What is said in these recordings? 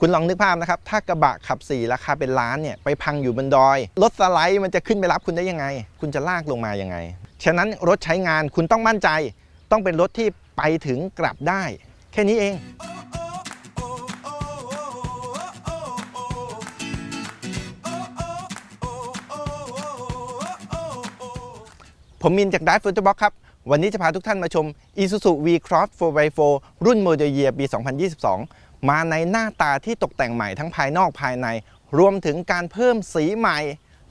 คุณลองนึกภาพนะครับ ถ้ากระบะขับ 4 ราคาเป็นล้านเนี่ยไปพังอยู่บนดอย รถสไลด์มันจะขึ้นไปรับคุณได้ยังไง คุณจะลากลงมายังไง ฉะนั้นรถใช้งานคุณต้องมั่นใจ ต้องเป็นรถที่ไปถึงกลับได้ แค่นี้เองผมมินจาก Drive Future Box ครับ วันนี้จะพาทุกท่านมาชม Isuzu V-Cross 4x4 รุ่น Model Year ปี 2022 มาในหน้าตาที่ตกแต่งใหม่ทั้งภายนอกภายใน รวมถึงการเพิ่มสีใหม่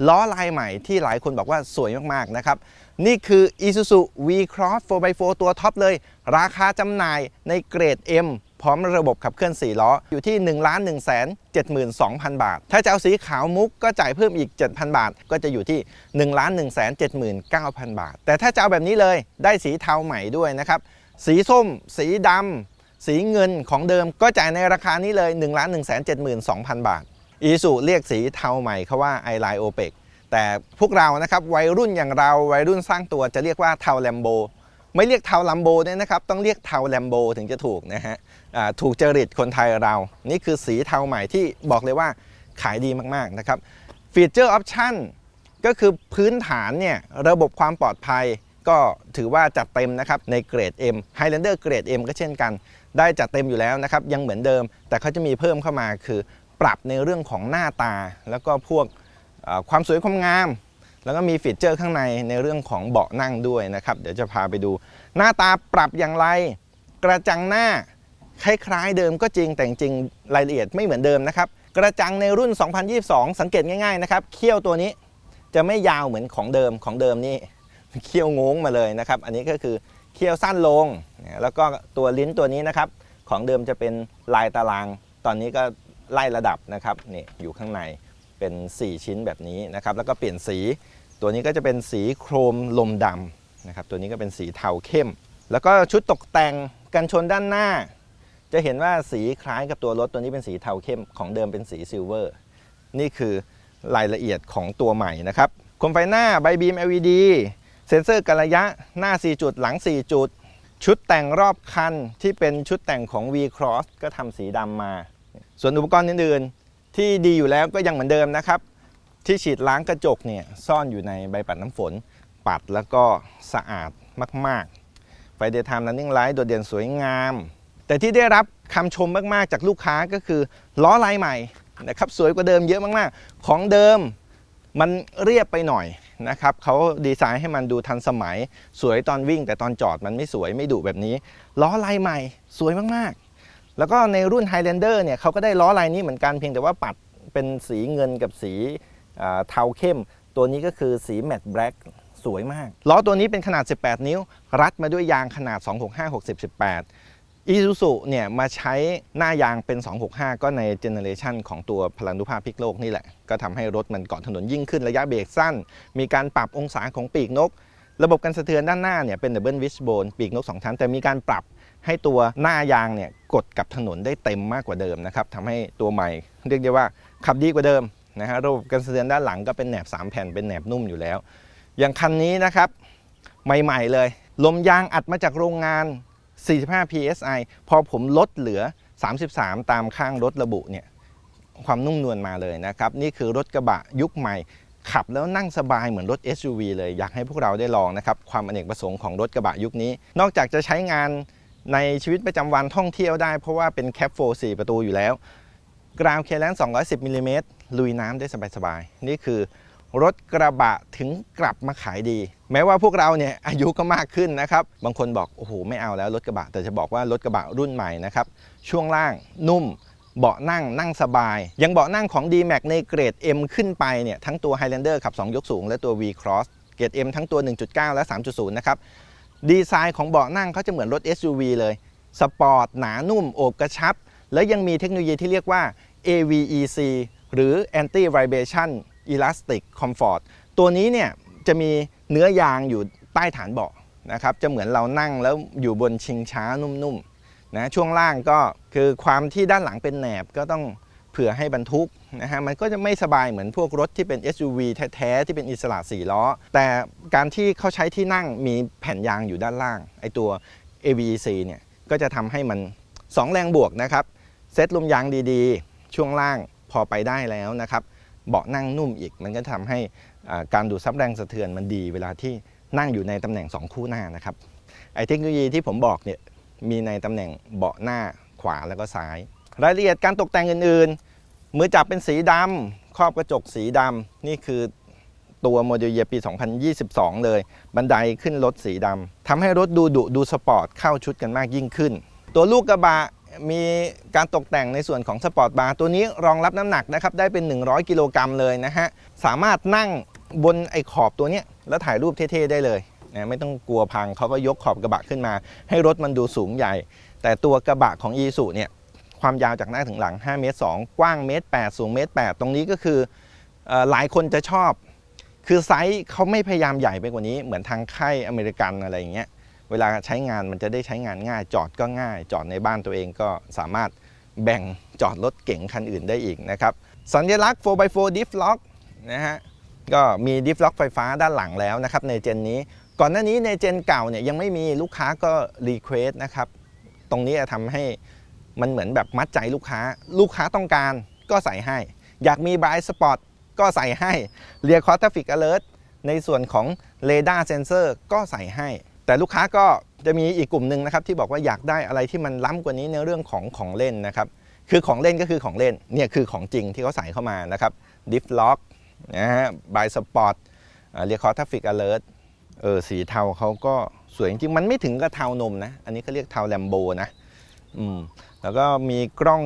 ล้อลายใหม่ที่หลายคนบอกว่าสวยมากๆนะครับ นี่คือ Isuzu V-Cross 4x4 ตัวท็อปเลย ราคาจำหน่ายในเกรด M พร้อมระบบขับเคลื่อน 4 ล้อ อยู่ที่ 1 1 7 2 0 0 0 บาท ถ้าจะเอาสีขาวมุกก็จ่ายเพิ่มอีก 7,000 บาท ก็จะอยู่ที่ 1 1 7 9 0 0 0 บาท แต่ถ้าจะเอาแบบนี้เลยได้สีเทาใหม่ด้วยนะครับ สีส้ม สีดำ สีเงินของเดิมก็จ่ายในราคานี้เลย 1 1 7 2 0 0 0 บาทอีสุเรียกสีเทาใหม่เขาว่า i l i n e OPEC แต่พวกเรานะครับวัยรุ่นอย่างเราวัยรุ่นสร้างตัวจะเรียกว่าเทาแลมโบไม่เรียกเทาลัมโบด้วยนะครับต้องเรียกเทาแลมโบถึงจะถูกนะฮะถูกจริตคนไทยเรา นี่คือสีเทาใหม่ที่บอกเลยว่าขายดีมากๆนะครับฟีเจอร์ออปชั่นก็คือพื้นฐานเนี่ยระบบความปลอดภัยก็ถือว่าจัดเต็มนะครับในเกรด M Highlander เกรด M ก็เช่นกัน ได้จัดเต็มอยู่แล้วนะครับยังเหมือนเดิม แต่เขาจะมีเพิ่มเข้ามาคือปรับในเรื่องของหน้าตา แล้วก็พวกความสวยความงาม แล้วก็มีฟีเจอร์ข้างในในเรื่องของเบาะนั่งด้วยนะครับ เดี๋ยวจะพาไปดู หน้าตาปรับอย่างไร กระจังหน้าคล้ายๆเดิมก็จริงแต่จริงรายละเอียดไม่เหมือนเดิมนะครับ กระจังในรุ่น 2022 สังเกตง่ายๆนะครับเขี้ยวตัวนี้จะไม่ยาวเหมือนของเดิมของเดิมนี่เขี้ยวงงมาเลยนะครับ อันนี้ก็คือ เขี้ยวสั้นลง แล้วก็ตัวลิ้นตัวนี้นะครับ ของเดิมจะเป็นลายตาราง ตอนนี้ก็ไล่ระดับนะครับนี่อยู่ข้างในเป็น 4 ชิ้นแบบนี้นะครับ แล้วก็เปลี่ยนสี ตัวนี้ก็จะเป็นสีโครมลมดำนะครับ ตัวนี้ก็เป็นสีเทาเข้ม แล้วก็ชุดตกแต่งกันชนด้านหน้า จะเห็นว่าสีคล้ายกับตัวรถตัวนี้เป็นสีเทาเข้ม ของเดิมเป็นสีซิลเวอร์ นี่คือรายละเอียดของตัวใหม่นะครับโคมไฟหน้าใบบีม LED เซ็นเซอร์กันระยะหน้า 4 จุดหลัง 4 จุด ชุดแต่งรอบคันที่เป็นชุดแต่งของ V Cross ก็ทำสีดำมา ส่วนอุปกรณ์อื่นๆ ที่ดีอยู่แล้วก็ยังเหมือนเดิมนะครับ ที่ฉีดล้างกระจกเนี่ยซ่อนอยู่ในใบปัดน้ำฝน ปัดแล้วก็สะอาดมากๆ ไฟ Daytime Running Light โดดเด่นสวยงาม แต่ที่ได้รับคำชมมากๆ จากลูกค้าก็คือล้อลายใหม่นะครับสวยกว่าเดิมเยอะมากๆ ของเดิมมันเรียบไปหน่อย นะครับเขาดีไซน์ให้มันดูทันสมัย สวยตอนวิ่ง แต่ตอนจอดมันไม่สวยไม่ดุแบบนี้ ล้อลายใหม่สวยมากๆ แล้วก็ในรุ่น Highlander เนี่ยเขาก็ได้ล้อลายนี้เหมือนกันเพียงแต่ว่าปัดเป็นสีเงินกับสีเทาเข้ม ตัวนี้ก็คือสีแมตต์แบล็กสวยมากล้อตัวนี้เป็นขนาด 18 นิ้ว รัดมาด้วยยางขนาด 265 60 18 อีซูซูเนี่ยมาใช้หน้ายางเป็น 265 ก็ในเจเนอเรชันของตัวพลังนุภาพพิกโลกนี่แหละ ก็ทำให้รถมันเกาะถนนยิ่งขึ้นระยะเบรกสั้น มีการปรับองศาของปีกนก ระบบการสะเทือนด้านหน้าเนี่ยเป็นดับเบิลวิชโบนปีกนก 2 ชั้น แต่มีการปรับให้ตัวหน้ายางเนี่ยกดกับถนนได้เต็มมากกว่าเดิมนะครับทำให้ตัวใหม่ เรียกได้ว่าขับดีกว่าเดิมนะฮะระบบการสะเทือนด้านหลังก็เป็นแหนบ 3 แผ่นเป็นแหนบนุ่มอยู่แล้ว อย่างคันนี้นะครับใหม่ๆเลย ลมยางอัดมาจากโรงงาน 45 psi พอผมลดเหลือ 33 ตามข้างรถระบุเนี่ยความนุ่มนวลมาเลยนะครับ นี่คือรถกระบะยุคใหม่ ขับแล้วนั่งสบายเหมือนรถ SUV เลยอยากให้พวกเราได้ลองนะครับ ความอเนกประสงค์ของรถกระบะยุคนี้ นอกจากจะใช้งานในชีวิตประจำวันท่องเที่ยวได้ เพราะว่าเป็นแคปโฟ4ประตูอยู่แล้ว กราวเคลน210มิลลิเมตรลุยน้ำได้สบายๆ นี่คือรถกระบะถึงกลับมาขายดี แม้ว่าพวกเราเนี่ยอายุก็มากขึ้นนะครับ บางคนบอกโอ้โหไม่เอาแล้วรถกระบะ แต่จะบอกว่ารถกระบะรุ่นใหม่นะครับ ช่วงล่างนุ่มเบาะนั่งนั่งสบาย ยังเบาะนั่งของ D-Max ในเกรด M ขึ้นไปเนี่ยทั้งตัว Highlander ขับ 2 ยกสูง และตัว V Cross เกรด M ทั้งตัว 1.9 และ 3.0 นะครับ ดีไซน์ของเบาะนั่งเขาจะเหมือนรถ SUV เลย สปอร์ต หนานุ่ม โอบกระชับ และยังมีเทคโนโลยีที่เรียกว่า AVEC หรือ Anti Vibration Elastic Comfort ตัวนี้เนี่ยจะมี เนื้อยางอยู่ใต้ฐานเบาะนะครับจะเหมือนเรานั่งแล้วอยู่บนชิงช้านุ่มๆนะช่วงล่างก็คือความที่ด้านหลังเป็นแหนบก็ต้องเผื่อให้บรรทุกนะฮะมันก็จะไม่สบายเหมือนพวกรถที่เป็น SUV แท้ๆที่เป็นอิสระ4ล้อ แต่การที่เขาใช้ที่นั่งมีแผ่นยางอยู่ด้านล่างไอตัว AVEC เนี่ยก็จะทำให้มัน 2 แรงบวกนะครับ เซ็ตลมยางดีๆ ช่วงล่างพอไปได้แล้วนะครับ เบาะนั่งนุ่มอีก มันก็ทำให้การดูดซับแรงสะเทือนมันดี เวลาที่นั่งอยู่ในตำแหน่ง 2 คู่หน้านะครับไอเทคโนโลยีที่ผมบอกเนี่ยมีในตำแหน่งเบาะหน้าขวาแล้วก็ซ้าย รายละเอียดการตกแต่งอื่นๆมือจับเป็นสีดำครอบกระจกสีดำนี่คือตัวโมเดลเยปี 2022 เลย บันไดขึ้นรถสีดำทำให้รถดูดุดูสปอร์ตเข้าชุดกันมากยิ่งขึ้น ตัวลูกกระบะ มีการตกแต่งในส่วนของสปอร์ตบาร์ตัวนี้รองรับน้ำหนักนะครับได้เป็น 100 กิโลกรัมเลยนะฮะ สามารถนั่งบนไอ้ขอบตัวเนี้ยแล้วถ่ายรูปเท่ๆได้เลยนะไม่ต้องกลัวพังเขาก็ยกขอบกระบะขึ้นมา ให้รถมันดูสูงใหญ่ แต่ตัวกระบะของ e ีสุเนี่ยความยาวจากหน้าถึงหลัง5เมตร2กว้างเมตร8สูงเมตร8ตรงนี้ก็คืออหลายคนจะชอบ คือไซส์เขาไม่พยายามใหญ่ไปกว่านี้เหมือนทางค่ายอเมริกันอะไรอย่างเงี้ย เวลาใช้งานมันจะได้ใช้งานง่าย จอดก็ง่าย จอดในบ้านตัวเองก็สามารถแบ่งจอดรถเก๋งคันอื่นได้อีกนะครับ สัญลักษณ์ 4x4 diff lock นะฮะก็มี diff lock ไฟฟ้าด้านหลังแล้วนะครับในเจนนี้ ก่อนหน้านี้ในเจนเก่าเนี่ยยังไม่มีลูกค้าก็รีเควสนะครับ ตรงนี้จะทำให้มันเหมือนแบบมัดใจลูกค้า ลูกค้าต้องการก็ใส่ให้ อยากมีบ i สปอตก็ใส่ให้เรียคอร์ทฟิกอเลิร์ในส่วนของเรดาร์เซนเซอร์ก็ใส่ให้ แต่ลูกค้าก็จะมีอีกกลุ่มหนึ่งนะครับที่บอกว่าอยากได้อะไรที่มันล้ำกว่านี้ในเรื่องของของเล่นนะครับคือของเล่นก็คือของเล่นเนี่ยคือของจริงที่เขาใส่เข้ามานะครับดิฟล็อกนะฮะบายสปอร์ตเรียกคอร์ทฟิกอเลิร์เออสีเทาเขาก็สวยจริงมันไม่ถึงกับเทานมนะ อันนี้เขาเรียกเทาแลมโบนะอืมแล้วก็มีกล้อง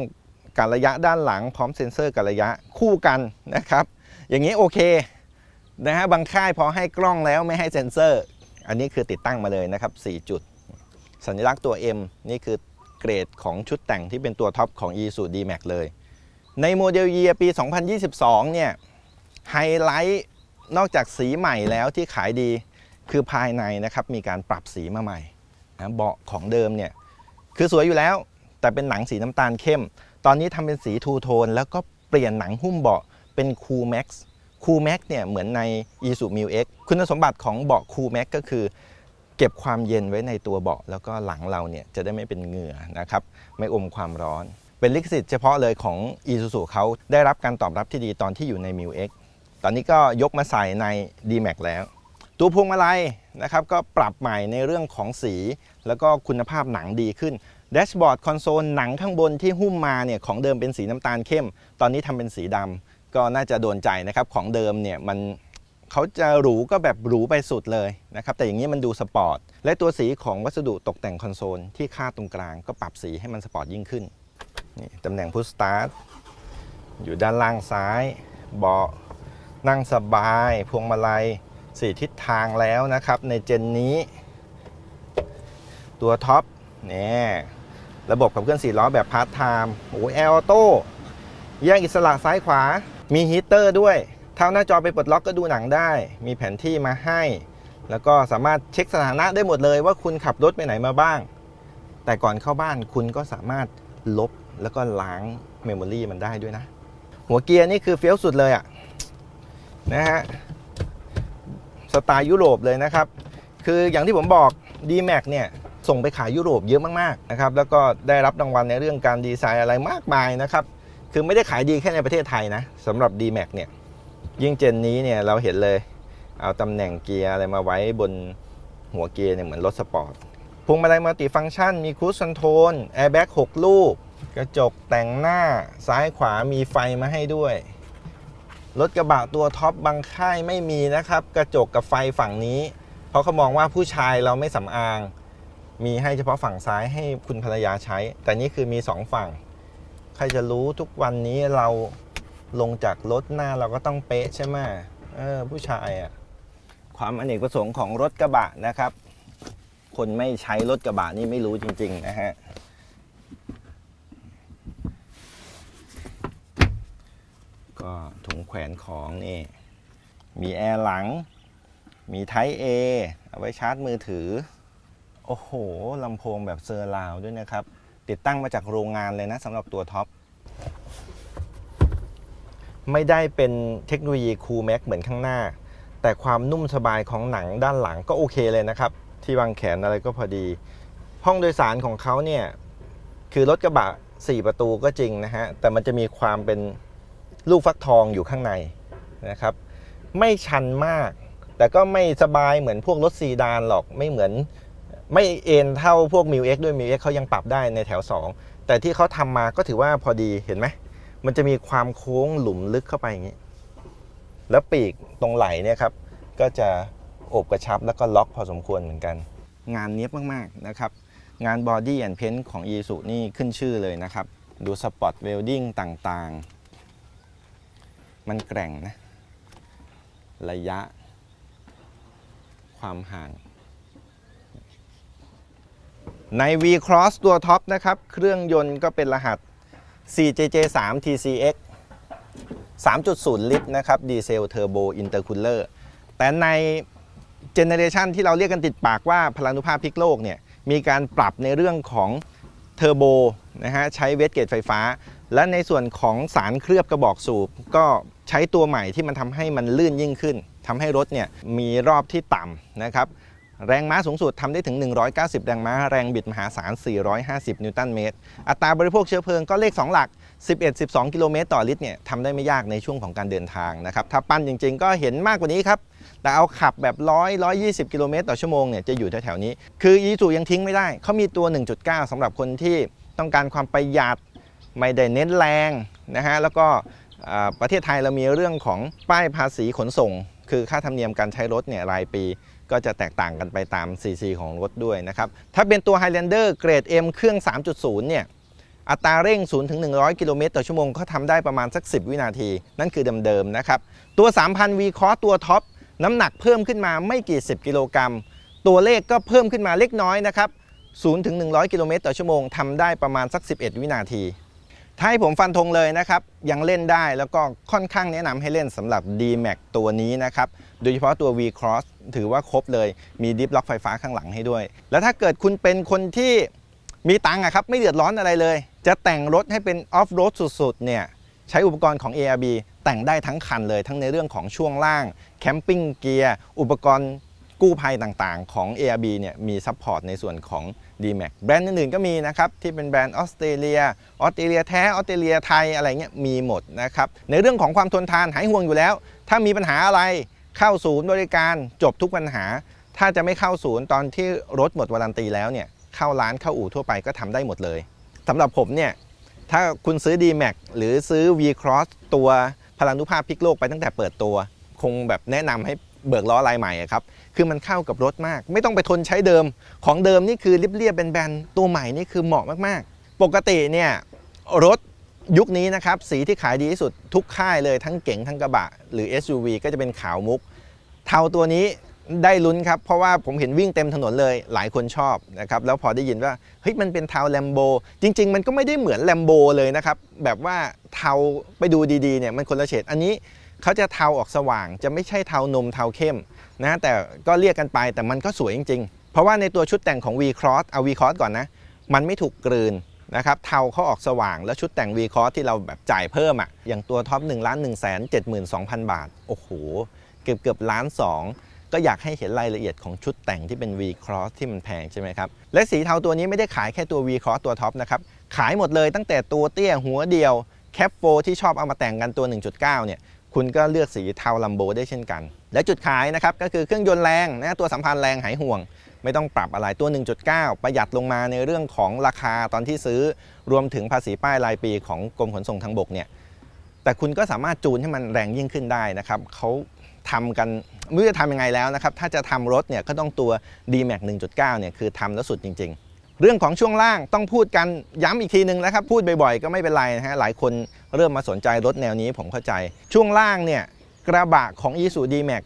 การระยะด้านหลังพร้อมเซ็นเซอร์การระยะคู่กันนะครับ อย่างนี้โอเคนะฮะบางค่ายพอให้กล้องแล้วไม่ให้เซ็นเซอร์ อันนี้คือติดตั้งมาเลยนะครับ 4 จุด สัญลักษณ์ตัว M นี่คือเกรดของชุดแต่งที่เป็นตัวท็อปของ e s u D-Max เลย ในโมเดลเยียปี 2022 เนี่ยไฮไลท์นอกจากสีใหม่แล้วที่ขายดีคือภายในนะครับ มีการปรับสีมาใหม่นะเบาะของเดิมเนี่ยคือสวยอยู่แล้ว แต่เป็นหนังสีน้ำตาลเข้ม ตอนนี้ทำเป็นสีทูโทนแล้วก็เปลี่ยนหนังหุ้มเบาะเป็นคูลแม็กซ์ คูลแม็กเนี่ยเหมือนใน e s u m i X คุณสมบัติของเบาะคูลแม็กก็คือ เก็บความเย็นไว้ในตัวเบาะ แล้วก็หลังเราเนี่ยจะได้ไม่เป็นเหงื่อนะครับไม่อมความร้อน เป็นลิขสิทธิ์เฉพาะเลยของ i s u z u เขาได้รับการตอบรับที่ดีตอนที่อยู่ใน m i X ตอนนี้ก็ยกมาใส่ใน D-Max แล้ว ตัวพวงมาลัยนะครับก็ปรับใหม่ในเรื่องของสี แล้วก็คุณภาพหนังดีขึ้นแดชบอร์ดคอนโซลหนังข้างบนที่หุ้มมาเนี่ยของเดิมเป็นสีน้ำตาลเข้ม ตอนนี้ทำเป็นสีดำ ก็น่าจะโดนใจนะครับของเดิมเนี่ยมันเขาจะหรูก็แบบหรูไปสุดเลยนะครับแต่อย่างนี้มันดูสปอร์ตและตัวสีของวัสดุตกแต่งคอนโซลที่คาตรงกลางก็ปรับสีให้มันสปอร์ตยิ่งขึ้นนี่ตำแหน่งพุชสตาร์ทอยู่ด้านล่างซ้ายเบาะนั่งสบาย พวงมาลัยสี่ทิศทางแล้วนะครับ ในเจนนี้ ตัวท็อปเนี่ยระบบขับเคลื่อนสี่ล้อแบบพาร์ทไทม์โอ้ยแอร์ออโต้แยกอิสระซ้ายขวา มีฮีเตอร์ด้วยเท้าหน้าจอไปปลดล็อกก็ดูหนังได้ มีแผนที่มาให้ แล้วก็สามารถเช็คสถานะได้หมดเลยว่าคุณขับรถไปไหนมาบ้าง แต่ก่อนเข้าบ้านคุณก็สามารถลบแล้วก็ล้างเมมโมรีมันได้ด้วยนะ หัวเกียร์นี่คือเฟี้ยวสุดเลยอะนะฮะสไตล์ยุโรปเลยนะครับ คืออย่างที่ผมบอก D-Max เนี่ยส่งไปขายยุโรปเยอะมากๆนะครับ แล้วก็ได้รับรางวัลในเรื่องการดีไซน์อะไรมากมายนะครับ คือไม่ได้ขายดีแค่ในประเทศไทยนะสำหรับ D-Max เนี่ย ยิ่งเจนนี้เนี่ยเราเห็นเลย เอาตำแหน่งเกียร์อะไรมาไว้บนหัวเกียร์เนี่ยเหมือนรถสปอร์ตพวงมาลัยมัลติฟังก์ชัน มีครูซคอนโทรลแอร์แบ็ก6ลูก กระจกแต่งหน้าซ้ายขวามีไฟมาให้ด้วย รถกระบะตัวท็อปบางค่ายไม่มีนะครับ กระจกกับไฟฝั่งนี้ เพราะเขามองว่าผู้ชายเราไม่สำอาง มีให้เฉพาะฝั่งซ้ายให้คุณภรรยาใช้ แต่นี่คือมีสองฝั่ง รจะรู้ทุกวันนี้เราลงจากรถหน้าเราก็ต้องเป๊ะใช่ไหมเออผู้ชายอะ่ะความอเนกประสงค์ของรถกระบะนะครับ คนไม่ใช้รถกระบะนี่ไม่รู้จริง ๆ นะฮะก็ถุงแขวนของนี่มีแอร์หลัง มีไท p e A เอาไว้ชาร์จมือถือ โอ้โหลำโพงแบบเซอร์ราวด้วยนะครับ ติดตั้งมาจากโรงงานเลยนะสำหรับตัวท็อปไม่ได้เป็นเทคโนโลยีคูลแม็กเหมือนข้างหน้า แต่ความนุ่มสบายของหนังด้านหลังก็โอเคเลยนะครับ ที่วางแขนอะไรก็พอดี ห้องโดยสารของเขาเนี่ยคือรถกระบะ 4 ประตูก็จริงนะฮะ แต่มันจะมีความเป็นลูกฟักทองอยู่ข้างในนะครับ ไม่ชันมาก แต่ก็ไม่สบายเหมือนพวกรถซีดานหรอกไม่เหมือน ไม่เอ็นเท่าพวกมิวเอ็กด้วยมิวเอ็กเขายังปรับได้ในแถว 2 แต่ที่เขาทำมาก็ถือว่าพอดีเห็นไหม มันจะมีความโค้งหลุมลึกเข้าไปอย่างนี้ แล้วปีกตรงไหล่เนี่ยครับ ก็จะโอบกระชับแล้วก็ล็อกพอสมควรเหมือนกัน งานเนี้ยบมากๆนะครับ งานบอดี้แอนด์เพนของ e ีสุนี่ขึ้นชื่อเลยนะครับ ดูสปอตเวลดิ้งต่างๆ มันแกร่งนะ ระยะ ความห่าง ใน V Cross ตัวท็อปนะครับ เครื่องยนต์ก็เป็นรหัส 4JJ3 TCX 3.0 ลิตรนะครับ ดีเซลเทอร์โบอินเตอร์คูลเลอร์ แต่ในเจเนเรชันที่เราเรียกกันติดปากว่าพลานุภาพพลิกโลกเนี่ย มีการปรับในเรื่องของเทอร์โบนะฮะ ใช้เวสเกตไฟฟ้า และในส่วนของสารเคลือบกระบอกสูบ ก็ใช้ตัวใหม่ที่มันทำให้มันลื่นยิ่งขึ้นทำให้รถเนี่ยมีรอบที่ต่ำนะครับ แรงม้าสูงสุดทำได้ถึง 190 แรงม้า แรงบิดมหาศาล 450 นิวตันเมตร อัตราบริโภคเชื้อเพลิงก็เลข 2 หลัก 11-12 กิโลเมตรต่อลิตรเนี่ยทำได้ไม่ยากในช่วงของการเดินทางนะครับ ถ้าปั้นจริง ๆ ก็เห็นมากกว่านี้ครับ แต่เอาขับแบบ100 120 กิโลเมตรต่อชั่วโมงเนี่ยจะอยู่แถวๆนี้ คืออีซูยังทิ้งไม่ได้ เขามีตัว 1.9สำหรับคนที่ต้องการความประหยัด ไม่ได้เน้นแรงนะฮะ แล้วก็ ประเทศไทยเรามีเรื่องของป้ายภาษีขนส่ง คือค่าธรรมเนียมการใช้รถเนี่ยรายปี ก็จะแตกต่างกันไปตาม CC ของรถด้วยนะครับ ถ้าเป็นตัว Highlander เกรด M เครื่อง 3.0 เนี่ยอัตราเร่ง0ถึง100 กิโลเมตรต่อชั่วโมงเขาทำได้ประมาณสัก 10 วินาที นั่นคือเดิมๆนะครับ ตัว 3,000 V Cross ตัวท็อปน้ำหนักเพิ่มขึ้นมาไม่กี่ 10 กิโลกรัม ตัวเลขก็เพิ่มขึ้นมาเล็กน้อยนะครับ0ถึง100 กิโลเมตรต่อชั่วโมงทำได้ประมาณสัก 11 วินาที ถ้าให้ผมฟันธงเลยนะครับ ยังเล่นได้แล้วก็ค่อนข้างแนะนำให้เล่นสำหรับ D-Max ตัวนี้นะครับ โดยเฉพาะตัว V Cross ถือว่าครบเลยมีดิฟล็อกไฟฟ้าข้างหลังให้ด้วย แล้วถ้าเกิดคุณเป็นคนที่มีตังค์อะครับไม่เดือดร้อนอะไรเลย จะแต่งรถให้เป็นออฟโรดสุดๆเนี่ยใช้อุปกรณ์ของ ARB แต่งได้ทั้งคันเลยทั้งในเรื่องของช่วงล่าง แคมปิ้งเกียร์อุปกรณ์กู้ภัยต่างๆ ของ ARB เนี่ยมีซัพพอร์ตในส่วนของ D-Max แบรนด์อื่นๆก็มีนะครับ ที่เป็นแบรนด์ออสเตรเลียออสเตรเลียแท้ออสเตรเลียไทยอะไรเงี้ยมีหมดนะครับ ในเรื่องของความทนทานหายห่วงอยู่แล้ว ถ้ามีปัญหาอะไรเข้าศูนย์บริการจบทุกปัญหา ถ้าจะไม่เข้าศูนย์ตอนที่รถหมดวารันตีแล้วเนี่ยเข้าร้านเข้าอู่ทั่วไปก็ทำได้หมดเลยสำหรับผมเนี่ยถ้าคุณซื้อ D-Max หรือซื้อ V Cross ตัวพลังนุภาพพลิกโลกไปตั้งแต่เปิดตัว คงแบบแนะนำให้ เบิกล้อลายใหม่ครับ คือมันเข้ากับรถมาก ไม่ต้องไปทนใช้เดิม ของเดิมนี่คือเรียบๆแบนๆตัวใหม่นี่คือเหมาะมากๆ ปกติเนี่ยรถยุคนี้นะครับสีที่ขายดีที่สุดทุกค่ายเลยทั้งเก๋งทั้งกระบะ หรือ SUV ก็จะเป็นขาวมุก เทาตัวนี้ได้ลุ้นครับ เพราะว่าผมเห็นวิ่งเต็มถนนเลยหลายคนชอบนะครับแล้วพอได้ยินว่าเฮ้ยมันเป็นเทาแลมโบจริง ๆ มันก็ไม่ได้เหมือนแลมโบเลยนะครับ แบบว่าเทาไปดูดีๆเนี่ยมันคนละเฉดอันนี้ เขาจะเทาออกสว่าง จะไม่ใช่เทานมเทาเข้มนะแต่ก็เรียกกันไปแต่มันก็สวยจริง ๆ เพราะว่าในตัวชุดแต่งของ V Cross เอา V Cross ก่อนนะ มันไม่ถูกกลืนนะครับเทาเขาออกสว่างแล้วชุดแต่ง V Cross ที่เราแบบจ่ายเพิ่มอะ่ะอย่างตัวท็อป1ล้าน1 7 2 0 0 0 บาท โอ้โห เกือบเกือบล้านสองก็อยากให้เห็นรายละเอียดของชุดแต่งที่เป็น V Cross ที่มันแพงใช่ไหมครับ และสีเทาตัวนี้ไม่ได้ขายแค่ตัว V Cross ตัวท็อปนะครับ ขายหมดเลยตั้งแต่ตัวเตี้ยหัวเดียวแคปโฟที่ชอบเอามาแต่งกันตัว 1.9 เนี่ย คุณก็เลือกสีเทาลัมโบได้เช่นกัน และจุดขายนะครับก็คือเครื่องยนต์แรงนะตัวสัมพันธ์แรงหายห่วง ไม่ต้องปรับอะไรตัว 1.9 ประหยัดลงมาในเรื่องของราคาตอนที่ซื้อรวมถึงภาษีป้ายรายปีของกรมขนส่งทางบกเนี่ยแต่คุณก็สามารถจูนให้มันแรงยิ่งขึ้นได้นะครับเขาทำกันไม่รู้จะทำยังไงแล้วนะครับถ้าจะทำรถเนี่ยก็ต้องตัว D-Max 1.9 เนี่ยคือทำแล้วสุดจริง ๆ เรื่องของช่วงล่างต้องพูดกันย้ำอีกทีนึงนะครับ พูดบ่อยๆ ก็ไม่เป็นไรนะฮะหลายคนเริ่มมาสนใจรถแนวนี้ผมเข้าใจ ช่วงล่างเนี่ยกระบะของ Isuzu D-Max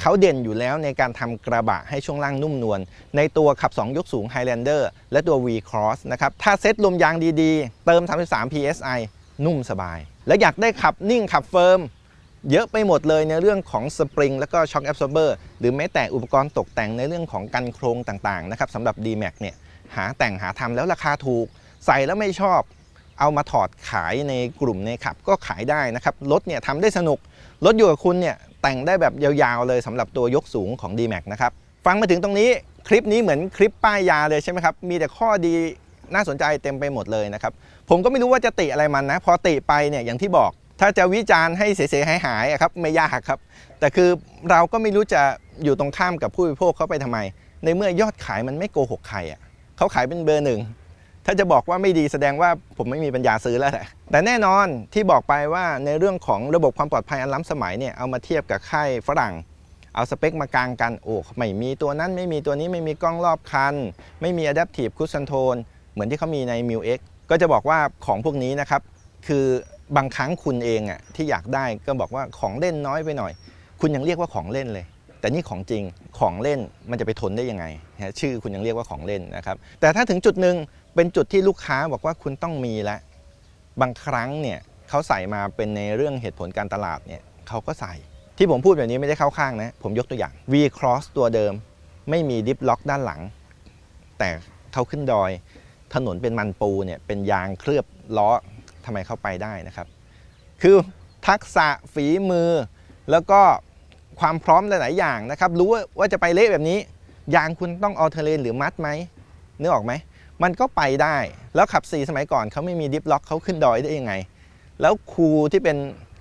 เขาเด่นอยู่แล้วในการทำกระบะให้ช่วงล่างนุ่มนวลในตัวขับ 2 ยกสูง Highlander และตัว V Cross นะครับ ถ้าเซ็ตลมยางดีๆ เติม 33 PSI นุ่มสบาย และอยากได้ขับนิ่งขับเฟิร์มเยอะไปหมดเลยในเรื่องของสปริงแล้วก็ช็อคแอบซอร์เบอร์หรือแม้แต่อุปกรณ์ตกแต่งในเรื่องของกันโครงต่างๆนะครับสำหรับ D-Max เนี่ย หาแต่งหาทำแล้วราคาถูก ใส่แล้วไม่ชอบเอามาถอดขายในกลุ่มในขับ ก็ขายได้นะครับ รถเนี่ยทำได้สนุก รถอยู่กับคุณเนี่ยแต่งได้แบบยาวๆเลยสำหรับตัวยกสูงของ D-Max นะครับ ฟังมาถึงตรงนี้คลิปนี้เหมือนคลิปป้ายยาเลยใช่ไหมครับ มีแต่ข้อดีน่าสนใจเต็มไปหมดเลยนะครับ ผมก็ไม่รู้ว่าจะติอะไรมันนะ พอติไปเนี่ยอย่างที่บอก ถ้าจะวิจารณ์ให้เสียหายหายๆครับไม่ยากครับ แต่คือเราก็ไม่รู้จะอยู่ตรงข้ามกับผู้บริโภคเขาไปทำไม ในเมื่อยอดขายมันไม่โกหกใครอะ เขาขายเป็นเบอร์หนึ่งถ้าจะบอกว่าไม่ดีแสดงว่าผมไม่มีปัญญาซื้อแล้วแหละแต่แน่นอนที่บอกไปว่าในเรื่องของระบบความปลอดภัยอันล้ำสมัยเนี่ยเอามาเทียบกับค่ายฝรั่ง เอาสเปคมากางกันโอ้ไม่มีตัวนั้นไม่มีตัวนี้ไม่มีกล้องรอบคัน ไม่มี Adaptive Cruise Control เหมือนที่เขามีใน m ิ X ก็จะบอกว่าของพวกนี้นะครับ คือบางครั้งคุณเองอะที่อยากได้ก็บอกว่าของเล่นน้อยไปหน่อย คุณยังเรียกว่าของเล่นเลย แต่นี่ของจริงของเล่นมันจะไปทนได้ยังไงนะชื่อคุณยังเรียกว่าของเล่นนะครับแต่ถ้าถึงจุดหนึ่งเป็นจุดที่ลูกค้าบอกว่าคุณต้องมีแล้วบางครั้งเนี่ยเขาใส่มาเป็นในเรื่องเหตุผลการตลาดเนี่ยเขาก็ใส่ ที่ผมพูดแบบนี้ไม่ได้เข้าข้างนะ ผมยกตัวอย่าง V Cross ตัวเดิม ไม่มีดิฟล็อกด้านหลัง แต่เขาขึ้นดอย ถนนเป็นมันปูเนี่ยเป็นยางเคลือบล้อทำไมเข้าไปได้นะครับ คือทักษะฝีมือแล้วก็ ความพร้อมหลาย ๆ อย่างนะครับ รู้ว่าว่าจะไปเละแบบนี้ ยางคุณต้องออเทเลนหรือมัดไหมนึกออกไหม มันก็ไปได้ แล้วขับ4สมัยก่อนเขาไม่มีดิฟล็อกเขาขึ้นดอยได้ยังไง แล้วครูที่เป็น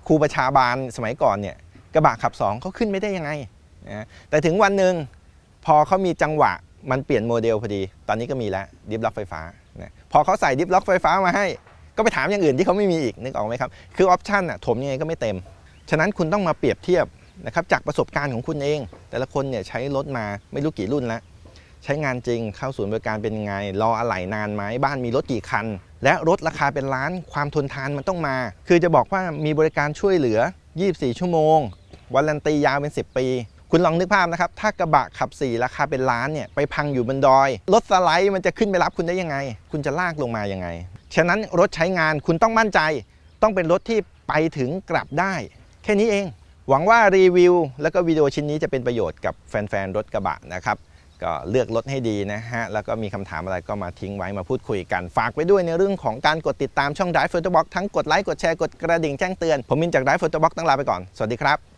ครูประชาบาลสมัยก่อนเนี่ยกระบะขับ2เขาขึ้นไม่ได้ยังไงนะแต่ถึงวันหนึ่งพอเขามีจังหวะมันเปลี่ยนโมเดลพอดี ตอนนี้ก็มีแล้วดิฟล็อกไฟฟ้านะพอเขาใส่ดิฟล็อกไฟฟ้ามาให้ ก็ไปถามอย่างอื่นที่เขาไม่มีอีกนึกออกไหมครับ คือออปชันอะถมยังไงก็ไม่เต็ม ฉะนั้นคุณต้องมาเปรียบเทียบ นะครับจากประสบการณ์ของคุณเอง แต่ละคนเนี่ยใช้รถมาไม่รู้กี่รุ่นแล้ว ใช้งานจริงเข้าศูนย์บริการเป็นไง รออะไหล่นานไหมบ้านมีรถกี่คัน และรถราคาเป็นล้านความทนทานมันต้องมา คือจะบอกว่ามีบริการช่วยเหลือ 24 ชั่วโมงวันลันตียาวเป็น 10 ปี คุณลองนึกภาพนะครับ ถ้ากระบะขับ 4 ราคาเป็นล้านเนี่ยไปพังอยู่บนดอย รถสไลด์มันจะขึ้นไปรับคุณได้ยังไง คุณจะลากลงมายังไง ฉะนั้นรถใช้งานคุณต้องมั่นใจ ต้องเป็นรถที่ไปถึงกลับได้ แค่นี้เอง หวังว่ารีวิวแล้วก็วิดีโอชิ้นนี้จะเป็นประโยชน์กับแฟนๆรถกระบะนะครับก็เลือกรถให้ดีนะฮะ แล้วก็มีคำถามอะไรก็มาทิ้งไว้มาพูดคุยกัน ฝากไว้ด้วยในเรื่องของการกดติดตามช่อง Drive Photo Box ทั้งกดไลค์กดแชร์กดกระดิ่งแจ้งเตือน ผมมินจาก Drive Photo Box ต้องลาไปก่อน สวัสดีครับ